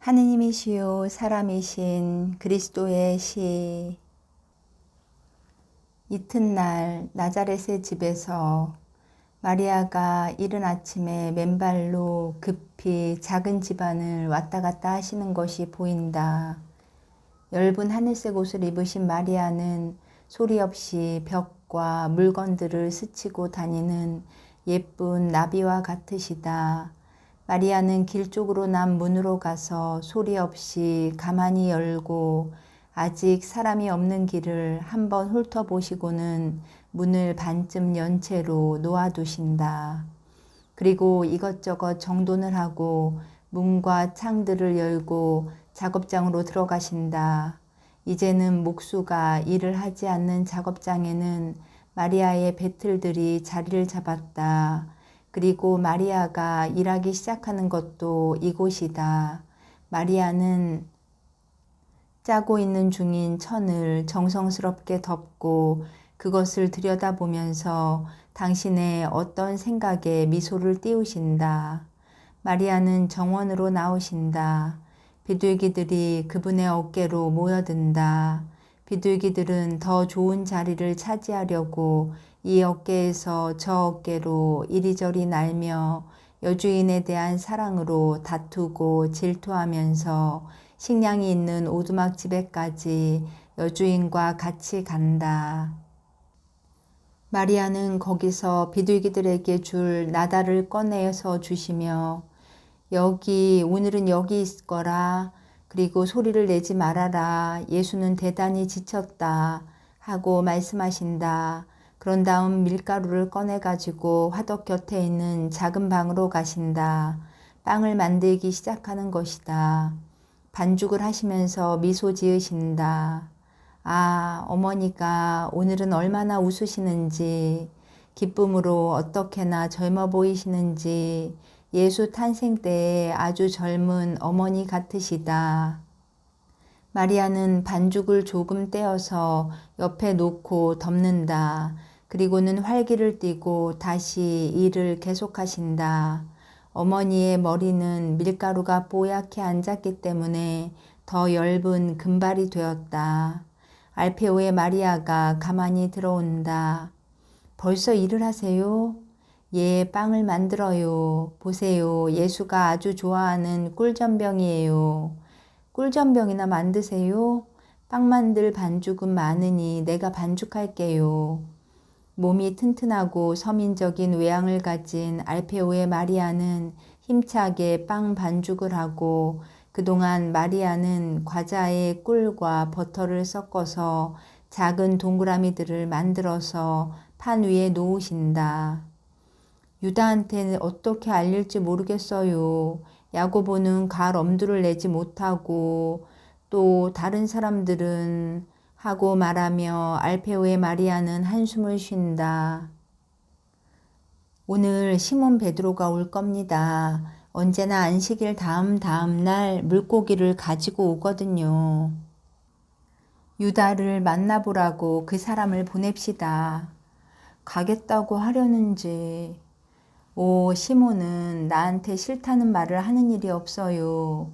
하느님이시요 사람이신 그리스도의 시 이튿날 나자렛의 집에서 마리아가 이른 아침에 맨발로 급히 작은 집안을 왔다 갔다 하시는 것이 보인다. 엷은 하늘색 옷을 입으신 마리아는 소리 없이 벽과 물건들을 스치고 다니는 예쁜 나비와 같으시다. 마리아는 길 쪽으로 난 문으로 가서 소리 없이 가만히 열고 아직 사람이 없는 길을 한번 훑어보시고는 문을 반쯤 연 채로 놓아두신다. 그리고 이것저것 정돈을 하고 문과 창들을 열고 작업장으로 들어가신다. 이제는 목수가 일을 하지 않는 작업장에는 마리아의 배틀들이 자리를 잡았다. 그리고 마리아가 일하기 시작하는 것도 이곳이다. 마리아는 짜고 있는 중인 천을 정성스럽게 덮고 그것을 들여다보면서 당신의 어떤 생각에 미소를 띄우신다. 마리아는 정원으로 나오신다. 비둘기들이 그분의 어깨로 모여든다. 비둘기들은 더 좋은 자리를 차지하려고 이 어깨에서 저 어깨로 이리저리 날며 여주인에 대한 사랑으로 다투고 질투하면서 식량이 있는 오두막 집에까지 여주인과 같이 간다. 마리아는 거기서 비둘기들에게 줄 나다를 꺼내서 주시며 여기 오늘은 여기 있을 거라 그리고 소리를 내지 말아라 예수는 대단히 지쳤다 하고 말씀하신다. 그런 다음 밀가루를 꺼내가지고 화덕 곁에 있는 작은 방으로 가신다. 빵을 만들기 시작하는 것이다. 반죽을 하시면서 미소 지으신다. 아, 어머니가 오늘은 얼마나 웃으시는지, 기쁨으로 어떻게나 젊어 보이시는지, 예수 탄생 때에 아주 젊은 어머니 같으시다. 마리아는 반죽을 조금 떼어서 옆에 놓고 덮는다. 그리고는 활기를 띠고 다시 일을 계속하신다. 어머니의 머리는 밀가루가 뽀얗게 앉았기 때문에 더 엷은 금발이 되었다. 알페오의 마리아가 가만히 들어온다. 벌써 일을 하세요? 예, 빵을 만들어요. 보세요. 예수가 아주 좋아하는 꿀전병이에요. 꿀전병이나 만드세요. 빵 만들 반죽은 많으니 내가 반죽할게요. 몸이 튼튼하고 서민적인 외양을 가진 알페오의 마리아는 힘차게 빵 반죽을 하고 그동안 마리아는 과자에 꿀과 버터를 섞어서 작은 동그라미들을 만들어서 판 위에 놓으신다. 유다한테는 어떻게 알릴지 모르겠어요. 야고보는 갈 엄두를 내지 못하고 또 다른 사람들은 하고 말하며 알페오의 마리아는 한숨을 쉰다. 오늘 시몬 베드로가 올 겁니다. 언제나 안식일 다음 다음 날 물고기를 가지고 오거든요. 유다를 만나보라고 그 사람을 보냅시다. 가겠다고 하려는지. 오, 시몬은 나한테 싫다는 말을 하는 일이 없어요.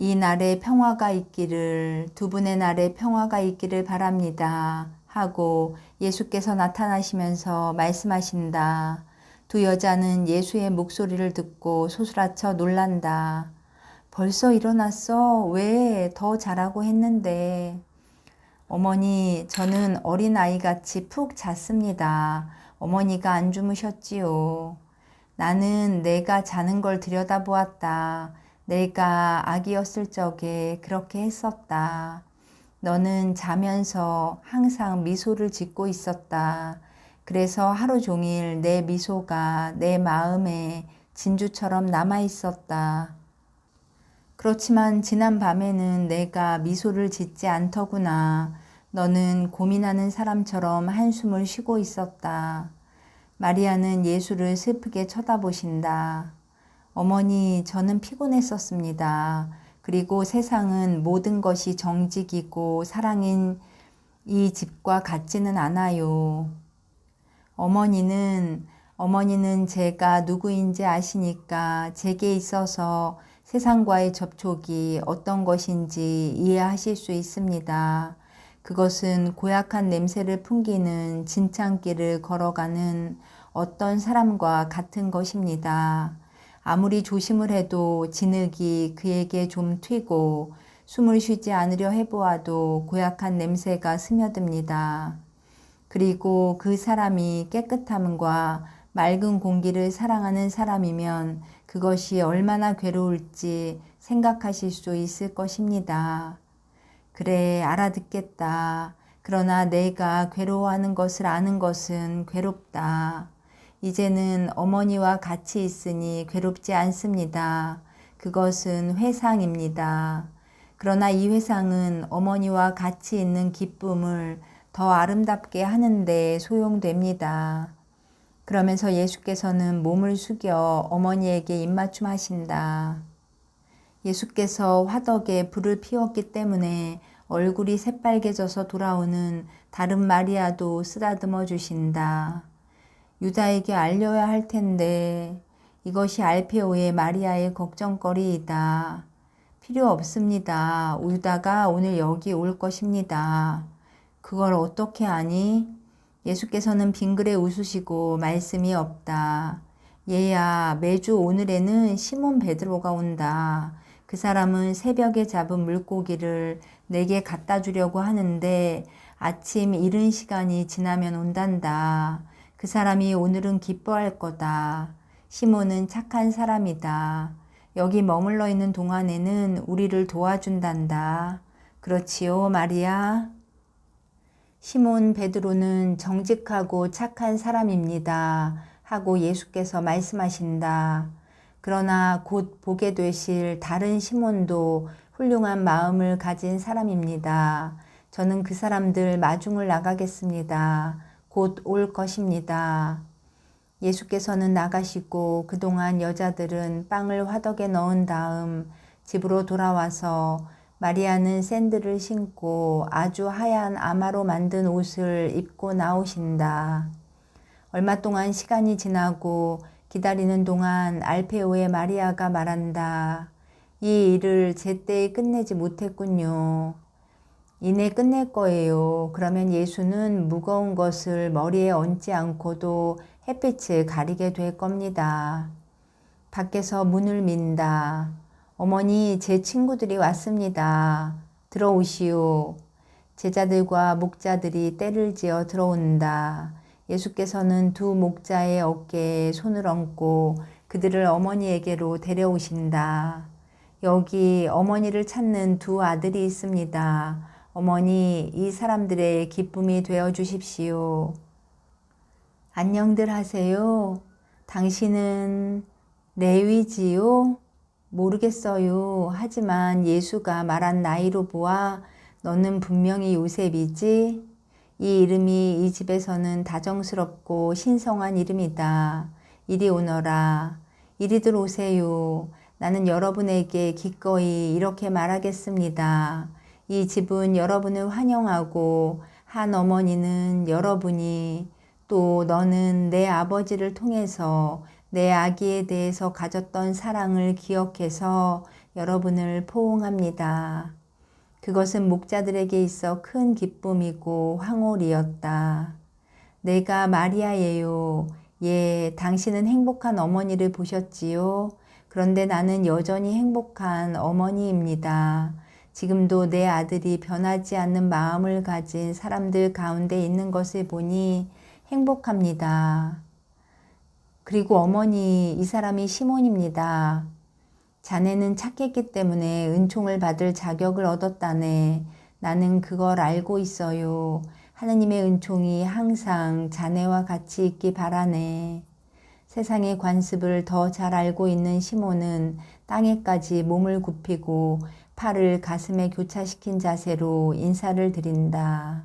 이 날에 평화가 있기를 두 분의 날에 평화가 있기를 바랍니다. 하고 예수께서 나타나시면서 말씀하신다. 두 여자는 예수의 목소리를 듣고 소스라쳐 놀란다. 벌써 일어났어? 왜? 더 자라고 했는데. 어머니, 저는 어린아이 같이 푹 잤습니다. 어머니가 안 주무셨지요. 나는 내가 자는 걸 들여다보았다. 내가 아기였을 적에 그렇게 했었다. 너는 자면서 항상 미소를 짓고 있었다. 그래서 하루 종일 내 미소가 내 마음에 진주처럼 남아 있었다. 그렇지만 지난 밤에는 내가 미소를 짓지 않더구나. 너는 고민하는 사람처럼 한숨을 쉬고 있었다. 마리아는 예수를 슬프게 쳐다보신다. 어머니, 저는 피곤했었습니다. 그리고 세상은 모든 것이 정직이고 사랑인 이 집과 같지는 않아요. 어머니는, 어머니는 제가 누구인지 아시니까 제게 있어서 세상과의 접촉이 어떤 것인지 이해하실 수 있습니다. 그것은 고약한 냄새를 풍기는 진창길을 걸어가는 어떤 사람과 같은 것입니다. 아무리 조심을 해도 진흙이 그에게 좀 튀고 숨을 쉬지 않으려 해보아도 고약한 냄새가 스며듭니다. 그리고 그 사람이 깨끗함과 맑은 공기를 사랑하는 사람이면 그것이 얼마나 괴로울지 생각하실 수 있을 것입니다. 그래, 알아듣겠다. 그러나 내가 괴로워하는 것을 아는 것은 괴롭다. 이제는 어머니와 같이 있으니 괴롭지 않습니다. 그것은 회상입니다. 그러나 이 회상은 어머니와 같이 있는 기쁨을 더 아름답게 하는데 소용됩니다. 그러면서 예수께서는 몸을 숙여 어머니에게 입맞춤 하신다. 예수께서 화덕에 불을 피웠기 때문에 얼굴이 새빨개져서 돌아오는 다른 마리아도 쓰다듬어 주신다. 유다에게 알려야 할 텐데 이것이 알페오의 마리아의 걱정거리이다. 필요 없습니다. 유다가 오늘 여기 올 것입니다. 그걸 어떻게 아니? 예수께서는 빙그레 웃으시고 말씀이 없다. 얘야, 매주 오늘에는 시몬 베드로가 온다. 그 사람은 새벽에 잡은 물고기를 내게 갖다 주려고 하는데 아침 이른 시간이 지나면 온단다. 그 사람이 오늘은 기뻐할 거다. 시몬은 착한 사람이다. 여기 머물러 있는 동안에는 우리를 도와준단다. 그렇지요, 마리아? 시몬 베드로는 정직하고 착한 사람입니다. 하고 예수께서 말씀하신다. 그러나 곧 보게 되실 다른 시몬도 훌륭한 마음을 가진 사람입니다. 저는 그 사람들 마중을 나가겠습니다. 곧 올 것입니다. 예수께서는 나가시고 그동안 여자들은 빵을 화덕에 넣은 다음 집으로 돌아와서 마리아는 샌들을 신고 아주 하얀 아마로 만든 옷을 입고 나오신다. 얼마 동안 시간이 지나고 기다리는 동안 알페오의 마리아가 말한다. 이 일을 제때에 끝내지 못했군요. 이내 끝낼 거예요. 그러면 예수는 무거운 것을 머리에 얹지 않고도 햇빛을 가리게 될 겁니다. 밖에서 문을 민다. 어머니, 제 친구들이 왔습니다. 들어오시오. 제자들과 목자들이 때를 지어 들어온다. 예수께서는 두 목자의 어깨에 손을 얹고 그들을 어머니에게로 데려오신다. 여기 어머니를 찾는 두 아들이 있습니다. 어머니, 이 사람들의 기쁨이 되어 주십시오. 안녕들 하세요. 당신은 레위지요? 모르겠어요. 하지만 예수가 말한 나이로 보아 너는 분명히 요셉이지? 이 이름이 이 집에서는 다정스럽고 신성한 이름이다. 이리 오너라. 이리들 오세요. 나는 여러분에게 기꺼이 이렇게 말하겠습니다. 이 집은 여러분을 환영하고 한 어머니는 여러분이 또 너는 내 아버지를 통해서 내 아기에 대해서 가졌던 사랑을 기억해서 여러분을 포옹합니다. 그것은 목자들에게 있어 큰 기쁨이고 황홀이었다. 내가 마리아예요. 예, 당신은 행복한 어머니를 보셨지요? 그런데 나는 여전히 행복한 어머니입니다. 지금도 내 아들이 변하지 않는 마음을 가진 사람들 가운데 있는 것을 보니 행복합니다. 그리고 어머니, 이 사람이 시몬입니다. 자네는 착했기 때문에 은총을 받을 자격을 얻었다네. 나는 그걸 알고 있어요. 하느님의 은총이 항상 자네와 같이 있기 바라네. 세상의 관습을 더 잘 알고 있는 시몬은 땅에까지 몸을 굽히고 팔을 가슴에 교차시킨 자세로 인사를 드린다.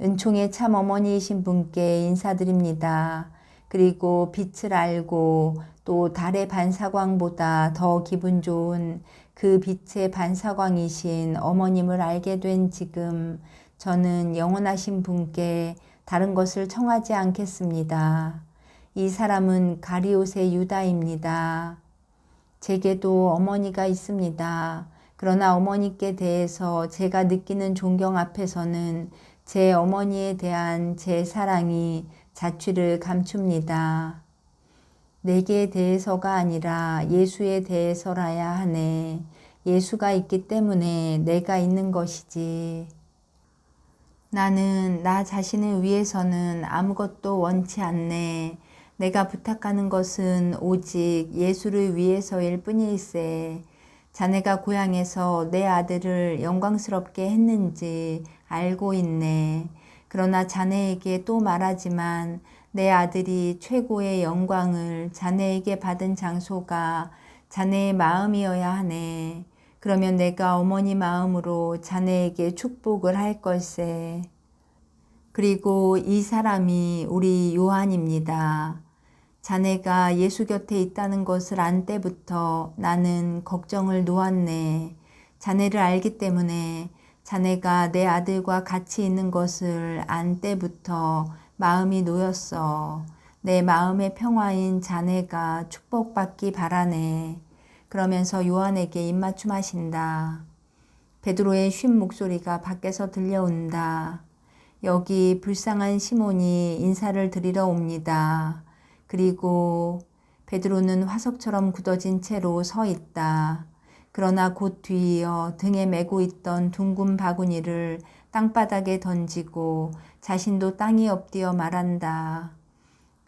은총의 참 어머니이신 분께 인사드립니다. 그리고 빛을 알고 또 달의 반사광보다 더 기분 좋은 그 빛의 반사광이신 어머님을 알게 된 지금 저는 영원하신 분께 다른 것을 청하지 않겠습니다. 이 사람은 가리옷의 유다입니다. 제게도 어머니가 있습니다. 그러나 어머니께 대해서 제가 느끼는 존경 앞에서는 제 어머니에 대한 제 사랑이 자취를 감춥니다. 내게 대해서가 아니라 예수에 대해서라야 하네. 예수가 있기 때문에 내가 있는 것이지. 나는 나 자신을 위해서는 아무것도 원치 않네. 내가 부탁하는 것은 오직 예수를 위해서일 뿐일세. 자네가 고향에서 내 아들을 영광스럽게 했는지 알고 있네. 그러나 자네에게 또 말하지만 내 아들이 최고의 영광을 자네에게 받은 장소가 자네의 마음이어야 하네. 그러면 내가 어머니 마음으로 자네에게 축복을 할 걸세. 그리고 이 사람이 우리 요한입니다. 자네가 예수 곁에 있다는 것을 안 때부터 나는 걱정을 놓았네. 자네를 알기 때문에 자네가 내 아들과 같이 있는 것을 안 때부터 마음이 놓였어. 내 마음의 평화인 자네가 축복받기 바라네. 그러면서 요한에게 입맞춤하신다. 베드로의 쉰 목소리가 밖에서 들려온다. 여기 불쌍한 시몬이 인사를 드리러 옵니다. 그리고 베드로는 화석처럼 굳어진 채로 서 있다. 그러나 곧 뒤이어 등에 메고 있던 둥근 바구니를 땅바닥에 던지고 자신도 땅이 엎드려 말한다.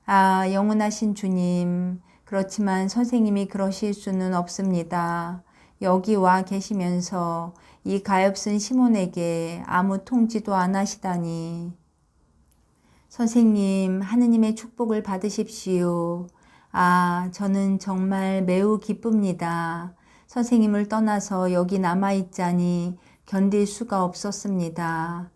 아, 영원하신 주님. 그렇지만 선생님이 그러실 수는 없습니다. 여기 와 계시면서 이 가엾은 시몬에게 아무 통지도 안 하시다니. 선생님, 하느님의 축복을 받으십시오. 아, 저는 정말 매우 기쁩니다. 선생님을 떠나서 여기 남아있자니 견딜 수가 없었습니다.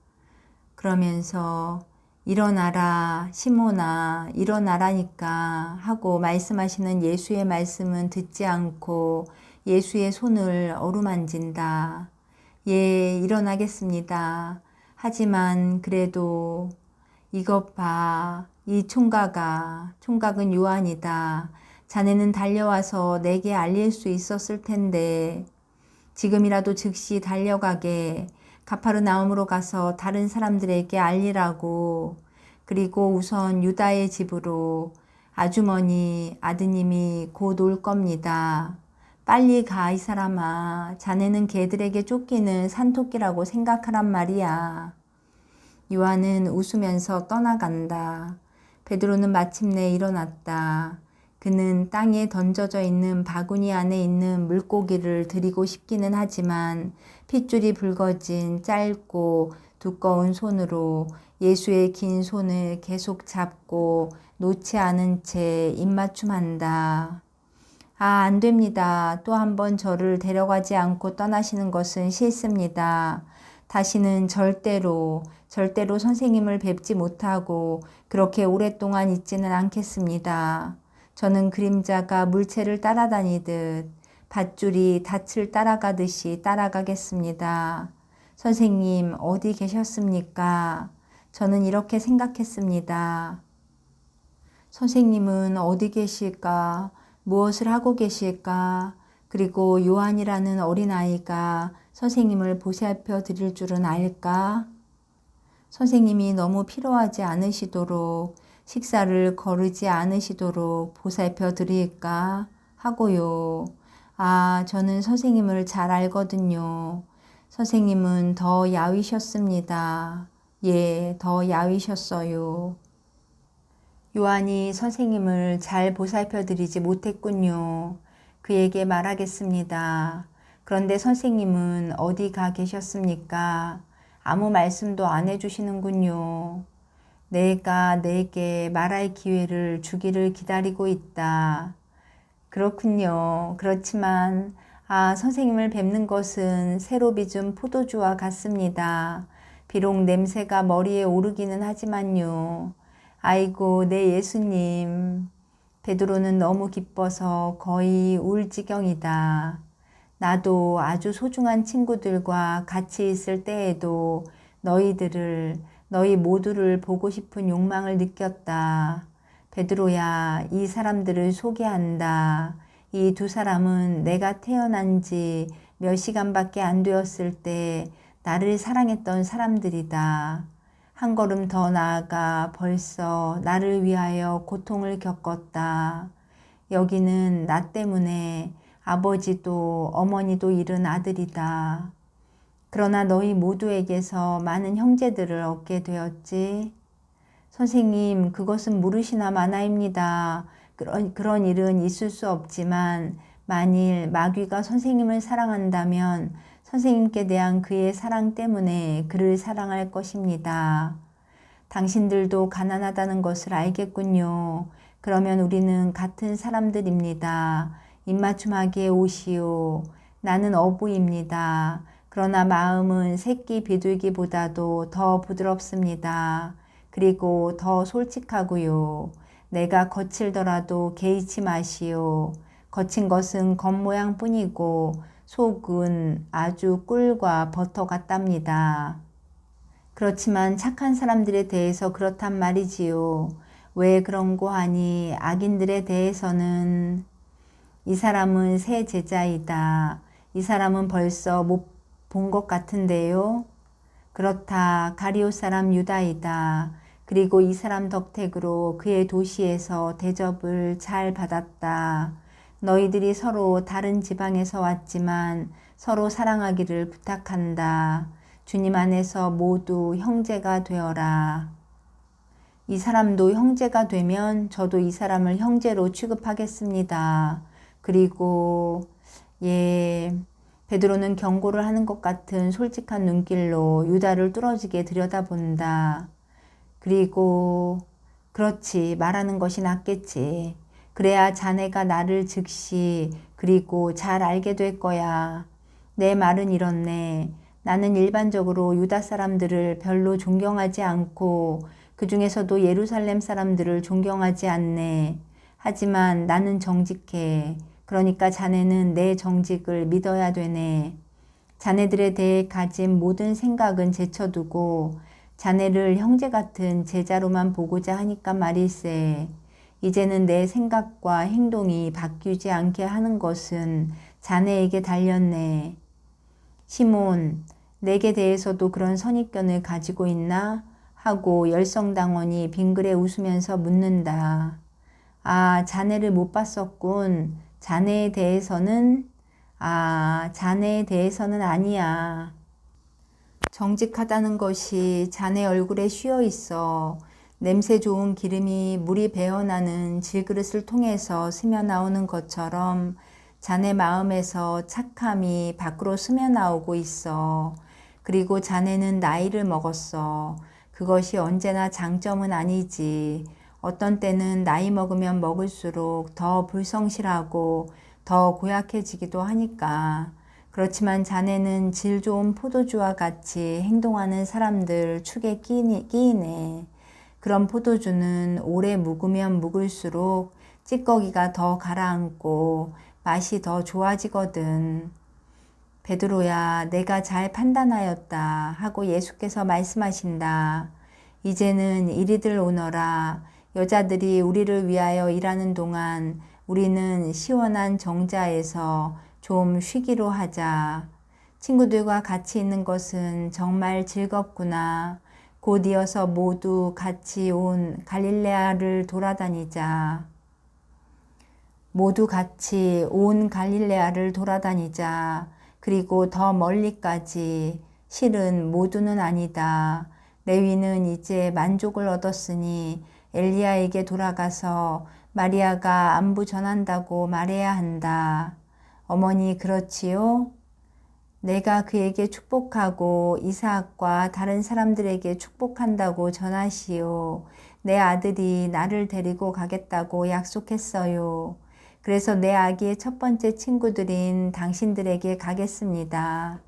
그러면서 일어나라, 시모나, 일어나라니까 하고 말씀하시는 예수의 말씀은 듣지 않고 예수의 손을 어루만진다. 예, 일어나겠습니다. 하지만 그래도 이것 봐. 이 총각아, 총각은 요한이다. 자네는 달려와서 내게 알릴 수 있었을 텐데 지금이라도 즉시 달려가게 가파르나움으로 가서 다른 사람들에게 알리라고 그리고 우선 유다의 집으로 아주머니 아드님이 곧 올 겁니다. 빨리 가 이 사람아 자네는 개들에게 쫓기는 산토끼라고 생각하란 말이야. 요한은 웃으면서 떠나간다. 베드로는 마침내 일어났다. 그는 땅에 던져져 있는 바구니 안에 있는 물고기를 드리고 싶기는 하지만 핏줄이 붉어진 짧고 두꺼운 손으로 예수의 긴 손을 계속 잡고 놓지 않은 채 입맞춤한다. 아, 안 됩니다. 또 한 번 저를 데려가지 않고 떠나시는 것은 싫습니다. 다시는 절대로, 절대로 선생님을 뵙지 못하고 그렇게 오랫동안 있지는 않겠습니다. 저는 그림자가 물체를 따라다니듯 밧줄이 닻을 따라가듯이 따라가겠습니다. 선생님, 어디 계셨습니까? 저는 이렇게 생각했습니다. 선생님은 어디 계실까? 무엇을 하고 계실까? 그리고 요한이라는 어린아이가 선생님을 보살펴 드릴 줄은 알까? 선생님이 너무 피로하지 않으시도록 식사를 거르지 않으시도록 보살펴 드릴까 하고요. 아, 저는 선생님을 잘 알거든요. 선생님은 더 야위셨습니다. 예, 더 야위셨어요. 요한이 선생님을 잘 보살펴 드리지 못했군요. 그에게 말하겠습니다. 그런데 선생님은 어디 가 계셨습니까? 아무 말씀도 안 해주시는군요. 내가 내게 말할 기회를 주기를 기다리고 있다. 그렇군요. 그렇지만, 아, 선생님을 뵙는 것은 새로 빚은 포도주와 같습니다. 비록 냄새가 머리에 오르기는 하지만요. 아이고, 내 예수님. 베드로는 너무 기뻐서 거의 울 지경이다. 나도 아주 소중한 친구들과 같이 있을 때에도 너희들을, 너희 모두를 보고 싶은 욕망을 느꼈다. 베드로야, 이 사람들을 소개한다. 이 두 사람은 내가 태어난 지 몇 시간밖에 안 되었을 때 나를 사랑했던 사람들이다. 한 걸음 더 나아가 벌써 나를 위하여 고통을 겪었다. 여기는 나 때문에 아버지도 어머니도 잃은 아들이다. 그러나 너희 모두에게서 많은 형제들을 얻게 되었지. 선생님, 그것은 모르시나 마나입니다. 그런, 그런 일은 있을 수 없지만, 만일 마귀가 선생님을 사랑한다면 선생님께 대한 그의 사랑 때문에 그를 사랑할 것입니다. 당신들도 가난하다는 것을 알겠군요. 그러면 우리는 같은 사람들입니다. 입맞춤하기에 오시오. 나는 어부입니다. 그러나 마음은 새끼 비둘기보다도 더 부드럽습니다. 그리고 더 솔직하고요. 내가 거칠더라도 개의치 마시오. 거친 것은 겉모양 뿐이고 속은 아주 꿀과 버터 같답니다. 그렇지만 착한 사람들에 대해서 그렇단 말이지요. 왜 그런고 하니 악인들에 대해서는 이 사람은 새 제자이다. 이 사람은 벌써 못 본 것 같은데요. 그렇다. 가리오 사람 유다이다. 그리고 이 사람 덕택으로 그의 도시에서 대접을 잘 받았다. 너희들이 서로 다른 지방에서 왔지만 서로 사랑하기를 부탁한다. 주님 안에서 모두 형제가 되어라. 이 사람도 형제가 되면 저도 이 사람을 형제로 취급하겠습니다. 그리고 예, 베드로는 경고를 하는 것 같은 솔직한 눈길로 유다를 뚫어지게 들여다본다. 그리고 그렇지 말하는 것이 낫겠지. 그래야 자네가 나를 즉시 그리고 잘 알게 될 거야. 내 말은 이렇네. 나는 일반적으로 유다 사람들을 별로 존경하지 않고 그 중에서도 예루살렘 사람들을 존경하지 않네. 하지만 나는 정직해. 그러니까 자네는 내 정직을 믿어야 되네. 자네들에 대해 가진 모든 생각은 제쳐두고 자네를 형제 같은 제자로만 보고자 하니까 말일세. 이제는 내 생각과 행동이 바뀌지 않게 하는 것은 자네에게 달렸네. 시몬, 내게 대해서도 그런 선입견을 가지고 있나? 하고 열성당원이 빙그레 웃으면서 묻는다. 아, 자네를 못 봤었군. 자네에 대해서는, 아, 자네에 대해서는 아니야. 정직하다는 것이 자네 얼굴에 쉬어 있어. 냄새 좋은 기름이 물이 배어나는 질그릇을 통해서 스며 나오는 것처럼 자네 마음에서 착함이 밖으로 스며 나오고 있어. 그리고 자네는 나이를 먹었어. 그것이 언제나 장점은 아니지. 어떤 때는 나이 먹으면 먹을수록 더 불성실하고 더 고약해지기도 하니까. 그렇지만 자네는 질 좋은 포도주와 같이 행동하는 사람들 축에 끼니, 끼이네. 그런 포도주는 오래 묵으면 묵을수록 찌꺼기가 더 가라앉고 맛이 더 좋아지거든. 베드로야, 내가 잘 판단하였다 하고 예수께서 말씀하신다. 이제는 이리들 오너라. 여자들이 우리를 위하여 일하는 동안 우리는 시원한 정자에서 좀 쉬기로 하자. 친구들과 같이 있는 것은 정말 즐겁구나. 곧 이어서 모두 같이 온 갈릴레아를 돌아다니자. 모두 같이 온 갈릴레아를 돌아다니자. 그리고 더 멀리까지. 실은 모두는 아니다. 레위는 이제 만족을 얻었으니 엘리야에게 돌아가서 마리아가 안부 전한다고 말해야 한다. 어머니 그렇지요? 내가 그에게 축복하고 이삭과 다른 사람들에게 축복한다고 전하시오. 내 아들이 나를 데리고 가겠다고 약속했어요. 그래서 내 아기의 첫 번째 친구들인 당신들에게 가겠습니다.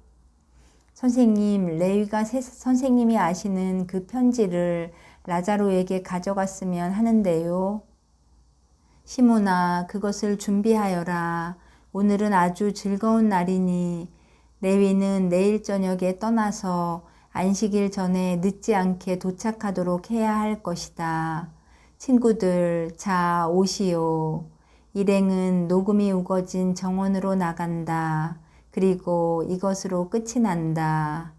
선생님, 레위가 선생님이 아시는 그 편지를 라자로에게 가져갔으면 하는데요. 시모나, 그것을 준비하여라. 오늘은 아주 즐거운 날이니 레위는 내일 저녁에 떠나서 안식일 전에 늦지 않게 도착하도록 해야 할 것이다. 친구들, 자, 오시오. 일행은 녹음이 우거진 정원으로 나간다. 그리고 이것으로 끝이 난다.